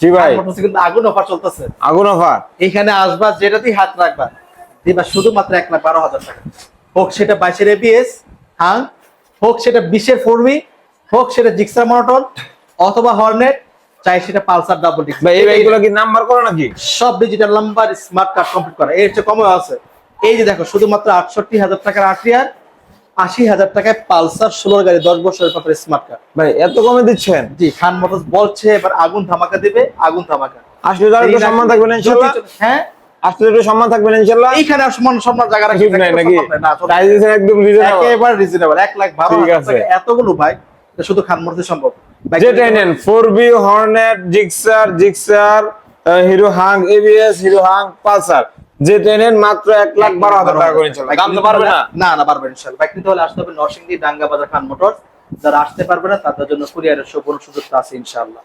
জি ভাই। মোটরসাইকেল আগুন অফার চলতেছে। আগুন অফার? এখানে আসবা যেটাতেই হাত রাখবা দিবা শুধুমাত্র এক লাখ বারো হাজার টাকা। হোক সেটা বাইশের এবিএস হ্যাঁ? হোক সেটা বিশের ফোরবি হোক সেটা জিক্সার মনোটন অথবা হর্নেট চাই সেটা পালসার ডাবল ডিক্স ভাই এই বাইকগুলো কি নাম্বার করে নাকি? সব digital number smart card complete করা। এর চেয়ে কমও আছে। এই যে দেখো শুধুমাত্র আটষট্টি হাজার টাকার আটিয়ার আশি হাজার টাকায় পালসার ষোলোর গাড়ি দশ বছরের স্মার্ট কার্ড ভাই এত কমে দিচ্ছেন? জি খান মোটরস বলছে এবার আগুন ধামাকা দেবে আগুন ধামাকা। আসলে সম্মান ইনশাল্লাহ? হ্যাঁ? আসলে একটু সম্মান এইখানে সমান জায়গা রাখি নাই নাকি? প্রাইস দিচ্ছেন একদম রিজনেবল একেবারে রিজনেবল এক লাখ বারো ঠিক আছে। এতগুলো এটা শুধু খান মোটরসে সম্ভব। যেটাই নেন Hornet Gixxer Gixxer Hero Hunk ABS Hero Hunk Pulsar যেটাই ট্রেনের মাত্র এক লাখ বারো হাজার টাকা করে চলে। দাম তো পারবে না? না না পারবেন ইনশাল্লাহ বাইক নিতে হলে আসতে হবে নরসিংদী ডাঙ্গা বাজার খান মোটর যারা আসতে পারবে না তাদের জন্য কুরিয়ারের সুবর্ণ সুযোগটা আছে ইনশাআল্লাহ।